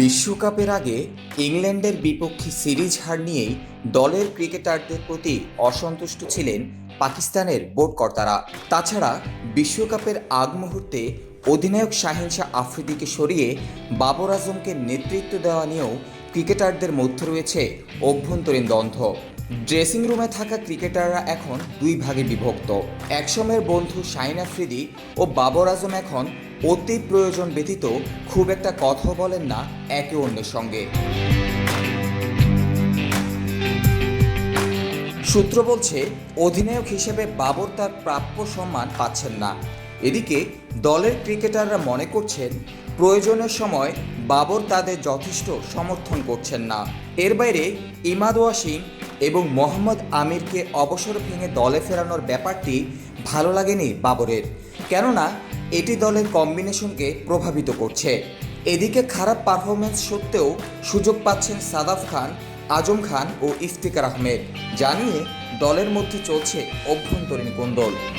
বিশ্বকাপের আগে ইংল্যান্ডের বিপক্ষে সিরিজ হার নিয়েই দলের ক্রিকেটারদের প্রতি অসন্তুষ্ট ছিলেন পাকিস্তানের বোর্ড কর্তারা। তাছাড়া বিশ্বকাপের আগ মুহূর্তে অধিনায়ক শাহিন শাহ আফ্রিদিকে সরিয়ে বাবর আজমকে নেতৃত্ব দেওয়া নিয়েও ক্রিকেটারদের মধ্যে রয়েছে অভ্যন্তরীণ দ্বন্দ্ব। ড্রেসিং রুমে থাকা ক্রিকেটাররা এখন দুই ভাগে বিভক্ত। একসময়ের বন্ধু শাহিন আফ্রিদি ও বাবর আজম এখন অতি প্রয়োজন ব্যতীত খুব একটা কথা বলেন না একে অন্যের সঙ্গে। সূত্র বলছে, অধিনায়ক হিসেবে বাবর তার প্রাপ্য সম্মান পাচ্ছেন না। এদিকে, দলের ক্রিকেটাররা মনে করছেন, প্রয়োজনের সময় বাবর তাদের যথেষ্ট সমর্থন করছেন না। এর বাইরে, ইমাদ ওয়াসিম এবং মোহাম্মদ আমিরকে অবসর ভেঙে দলে ফেরানোর ব্যাপারটি ভালো লাগেনি বাবরের। কেননা, এটি দলের কম্বিনেশনকে প্রভাবিত করছে। এদিকে খারাপ পারফরমেন্স সত্ত্বেও সুযোগ পাচ্ছেন সাদাফ খান, আজম খান ও ইফতিকার আহমেদ। জানিয়ে দলের মধ্যে চলছে অভ্যন্তরীণ কোন্দল।